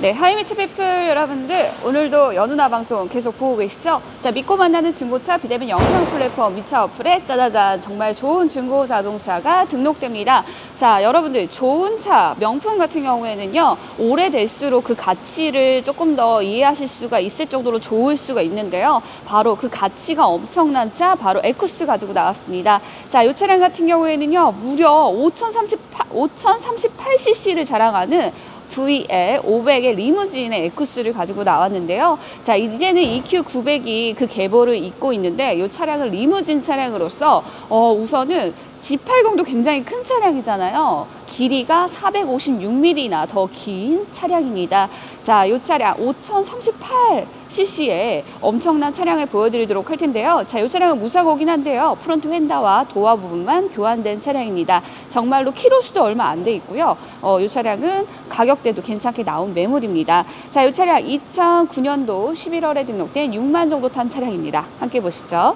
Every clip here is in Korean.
네, 하이미치 피플 여러분들 오늘도 연우나 방송 계속 보고 계시죠? 자, 믿고 만나는 중고차 비대면 영상 플랫폼 미차 어플에 짜자잔 정말 좋은 중고 자동차가 등록됩니다. 자, 여러분들 좋은 차 명품 같은 경우에는요 오래될수록 그 가치를 조금 더 이해하실 수가 있을 정도로 좋을 수가 있는데요. 바로 그 가치가 엄청난 차 바로 에쿠스 가지고 나왔습니다. 자, 이 차량 같은 경우에는요 무려 5038 5038cc를 자랑하는 VL 500의 리무진의 에쿠스를 가지고 나왔는데요. 자, 이제는 EQ900이 그 계보를 잇고 있는데 이 차량은 리무진 차량으로서 어, 우선은 G80도 굉장히 큰 차량이잖아요. 길이가 456mm나 더 긴 차량입니다. 자, 이 차량 5038cc의 엄청난 차량을 보여드리도록 할 텐데요. 자, 이 차량은 무사고긴 한데요. 프론트 휀다와 도어 부분만 교환된 차량입니다. 정말로 키로수도 얼마 안 돼 있고요. 어, 이 차량은 가격대도 괜찮게 나온 매물입니다. 자, 이 차량 2009년도 11월에 등록된 6만 정도 탄 차량입니다. 함께 보시죠.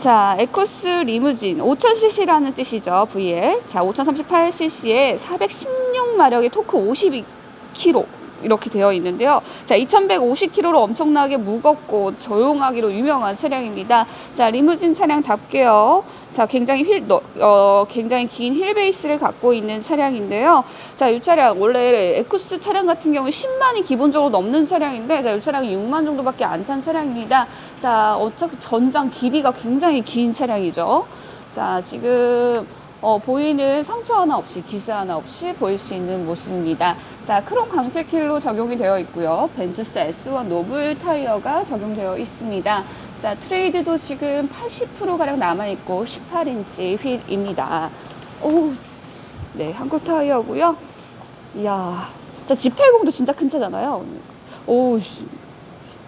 자, 에코스 리무진 5000cc라는 뜻이죠. VL. 자, 5038cc에 416마력의 토크 52kg 이렇게 되어 있는데요. 자, 2150kg로 엄청나게 무겁고 조용하기로 유명한 차량입니다. 자, 리무진 차량답게요. 자, 굉장히 휠, 너- 어, 굉장히 긴휠 베이스를 갖고 있는 차량인데요. 자, 이 차량 원래 에쿠스 차량 같은 경우 10만이 기본적으로 넘는 차량인데, 자, 이 차량이 6만 정도밖에 안 탄 차량입니다. 자, 어차피 전장 길이가 굉장히 긴 차량이죠. 자, 지금 어, 보이는 상처 하나 없이 기스 하나 없이 보일 수 있는 모습입니다. 자, 크롬 강태킬로 적용이 되어 있고요. 벤투스 S1 노블 타이어가 적용되어 있습니다. 자, 트레이드도 지금 80%가량 남아있고 18인치 휠입니다. 오, 네, 한국 타이어고요. 이야, 자, G80도 진짜 큰 차잖아요. 오, 씨,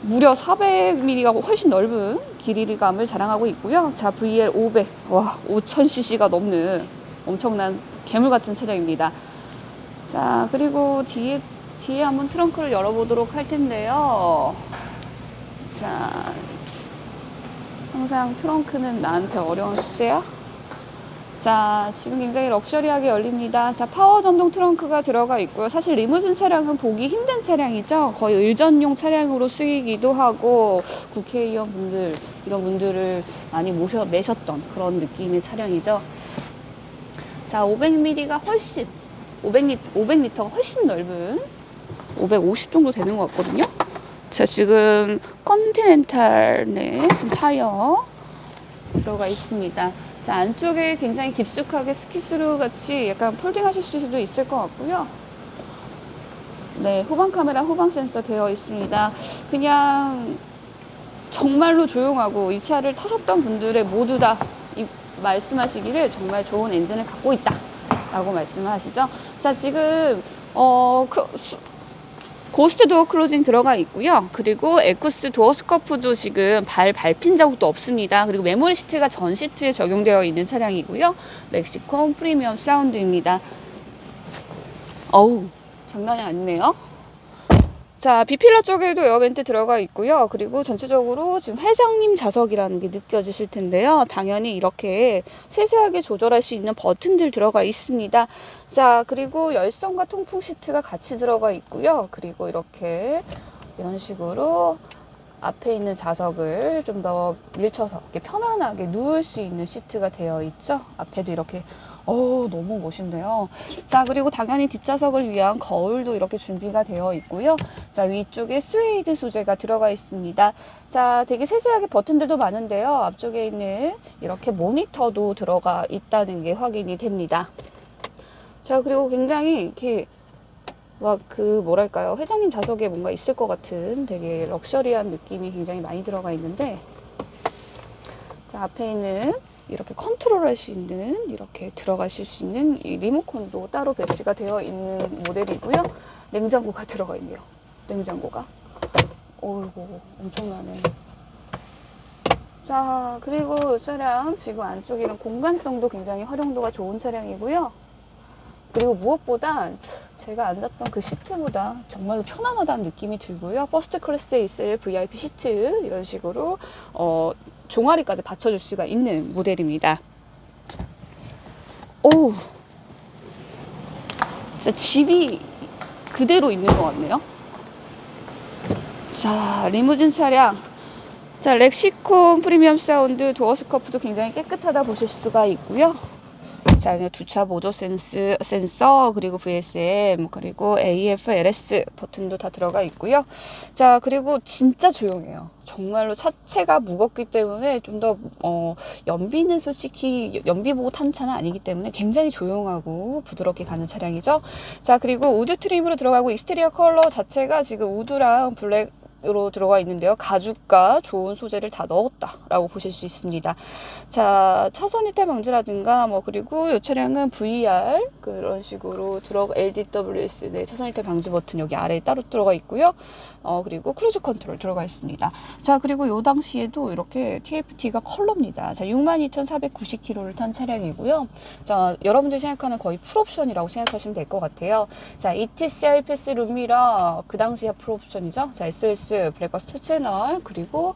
무려 400mm가 훨씬 넓은 길이감을 자랑하고 있고요. 자, VL 500. 와, 5000cc가 넘는 엄청난 괴물 같은 차량입니다. 자, 그리고 뒤에, 뒤에 한번 트렁크를 열어보도록 할 텐데요. 자, 항상 트렁크는 나한테 어려운 숙제야? 자, 지금 굉장히 럭셔리하게 열립니다. 자, 파워 전동 트렁크가 들어가 있고요. 사실 리무진 차량은 보기 힘든 차량이죠. 거의 의전용 차량으로 쓰이기도 하고 국회의원 분들 이런 분들을 많이 모셔 매셨던 그런 느낌의 차량이죠. 자, 500mm가 훨씬 500리 500m가 훨씬 넓은 550 정도 되는 것 같거든요. 자, 지금 컨티넨탈 네, 지금 타이어 들어가 있습니다. 자, 안쪽에 굉장히 깊숙하게 스키스루 같이 약간 폴딩 하실 수도 있을 것 같고요. 네, 후방 카메라, 후방 센서 되어 있습니다. 그냥 정말로 조용하고 이 차를 타셨던 분들의 모두 다 이- 말씀하시기를 정말 좋은 엔진을 갖고 있다. 라고 말씀을 하시죠. 자, 지금, 어, 그, 수- 고스트 도어 클로징 들어가 있고요. 그리고 에쿠스 도어 스커프도 지금 발 밟힌 자국도 없습니다. 그리고 메모리 시트가 전 시트에 적용되어 있는 차량이고요. 멕시콘 프리미엄 사운드입니다. 어우, 장난이 아니네요. 자, 비필러 쪽에도 에어벤트 들어가 있고요. 그리고 전체적으로 지금 회장님 좌석이라는 게 느껴지실 텐데요. 당연히 이렇게 세세하게 조절할 수 있는 버튼들 들어가 있습니다. 자, 그리고 열선과 통풍 시트가 같이 들어가 있고요. 그리고 이렇게 이런 식으로 앞에 있는 좌석을 좀 더 밀쳐서 이렇게 편안하게 누울 수 있는 시트가 되어 있죠. 앞에도 이렇게 어 너무 멋있네요. 자 그리고 당연히 뒷좌석을 위한 거울도 이렇게 준비가 되어 있고요. 자 위쪽에 스웨이드 소재가 들어가 있습니다. 자 되게 세세하게 버튼들도 많은데요. 앞쪽에 있는 이렇게 모니터도 들어가 있다는 게 확인이 됩니다. 자 그리고 굉장히 이렇게 막그 뭐랄까요 회장님 좌석에 뭔가 있을 것 같은 되게 럭셔리한 느낌이 굉장히 많이 들어가 있는데 자 앞에 있는 이렇게 컨트롤할 수 있는 이렇게 들어가실 수 있는 이 리모컨도 따로 배치가 되어 있는 모델이고요. 냉장고가 들어가 있네요. 냉장고가. 어이구 엄청나네. 자 그리고 이 차량 지금 안쪽에는 공간성도 굉장히 활용도가 좋은 차량이고요. 그리고 무엇보다 제가 앉았던 그 시트보다 정말로 편안하다는 느낌이 들고요. 퍼스트 클래스에 있을 VIP 시트 이런 식으로 어, 종아리까지 받쳐줄 수가 있는 모델입니다. 오, 진짜 집이 그대로 있는 것 같네요. 자, 리무진 차량. 자, 렉시콘 프리미엄 사운드 도어 스커프도 굉장히 깨끗하다 보실 수가 있고요. 자, 주차 보조 센스, 센서, 그리고 VSM, 그리고 AF, LS 버튼도 다 들어가 있고요. 자, 그리고 진짜 조용해요. 정말로 차체가 무겁기 때문에 좀 더, 어, 연비는 솔직히, 연비 보고 탄 차는 아니기 때문에 굉장히 조용하고 부드럽게 가는 차량이죠. 자, 그리고 우드 트림으로 들어가고 익스테리어 컬러 자체가 지금 우드랑 블랙, 으로 들어가 있는데요. 가죽과 좋은 소재를 다 넣었다라고 보실 수 있습니다. 자, 차선 이탈 방지라든가 뭐 그리고 이 차량은 VR 그런 식으로 들어가 LDWS 네, 차선 이탈 방지 버튼 여기 아래에 따로 들어가 있고요. 어, 그리고 크루즈 컨트롤 들어가 있습니다. 자, 그리고 요 당시에도 이렇게 TFT가 컬러입니다. 자, 62,490km를 탄 차량이고요. 자, 여러분들이 생각하는 거의 풀옵션이라고 생각하시면 될 것 같아요. 자, ETC IPS 룸미러 그 당시에 풀옵션이죠. 자, SOS 블랙박스 2 채널 그리고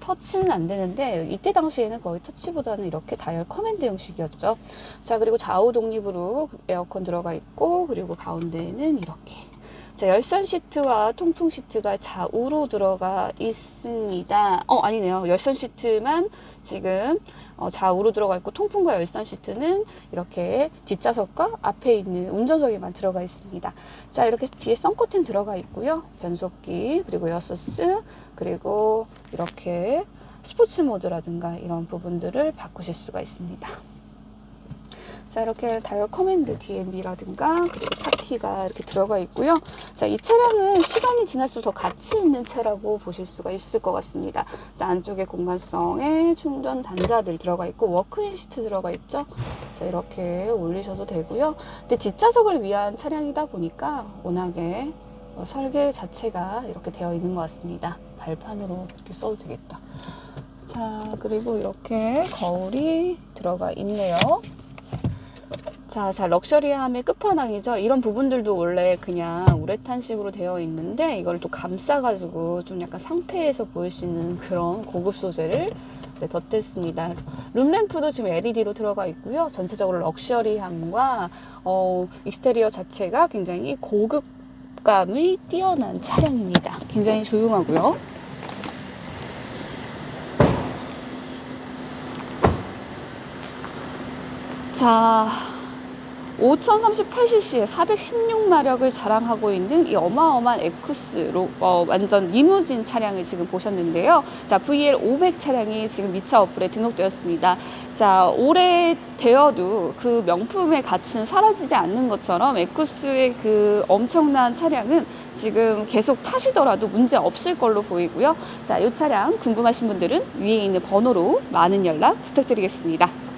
터치는 안 되는데 이때 당시에는 거의 터치보다는 이렇게 다이얼 커맨드 형식이었죠. 자 그리고 좌우 독립으로 에어컨 들어가 있고 그리고 가운데에는 이렇게 자 열선 시트와 통풍 시트가 좌우로 들어가 있습니다. 어 아니네요. 열선 시트만 지금 어, 좌우로 들어가 있고 통풍과 열선 시트는 이렇게 뒷좌석과 앞에 있는 운전석에만 들어가 있습니다. 자 이렇게 뒤에 썬커튼 들어가 있고요. 변속기 그리고 여서스 그리고 이렇게 스포츠 모드라든가 이런 부분들을 바꾸실 수가 있습니다. 자 이렇게 다이얼 커맨드 DMB라든가 그리고 차키가 이렇게 들어가 있고요. 자 이 차량은 시간이 지날수록 더 가치 있는 차라고 보실 수가 있을 것 같습니다. 자 안쪽에 공간성에 충전 단자들 들어가 있고 워크인 시트 들어가 있죠. 자 이렇게 올리셔도 되고요. 근데 뒷좌석을 위한 차량이다 보니까 워낙에 어, 설계 자체가 이렇게 되어 있는 것 같습니다. 발판으로 이렇게 써도 되겠다. 자 그리고 이렇게 거울이 들어가 있네요. 자, 자, 럭셔리함의 끝판왕이죠. 이런 부분들도 원래 그냥 우레탄식으로 되어 있는데 이걸 또 감싸가지고 좀 약간 상패해서 보일 수 있는 그런 고급 소재를 네, 덧댔습니다. 룸램프도 지금 LED로 들어가 있고요. 전체적으로 럭셔리함과 어, 익스테리어 자체가 굉장히 고급감이 뛰어난 차량입니다. 굉장히 조용하고요. 자, 5038cc의 416마력을 자랑하고 있는 이 어마어마한 에쿠스로 어, 완전 리무진 차량을 지금 보셨는데요. 자, VL 500 차량이 지금 미차 어플에 등록되었습니다. 자, 오래 되어도 그 명품의 가치는 사라지지 않는 것처럼 에쿠스의 그 엄청난 차량은 지금 계속 타시더라도 문제 없을 걸로 보이고요. 자, 이 차량 궁금하신 분들은 위에 있는 번호로 많은 연락 부탁드리겠습니다.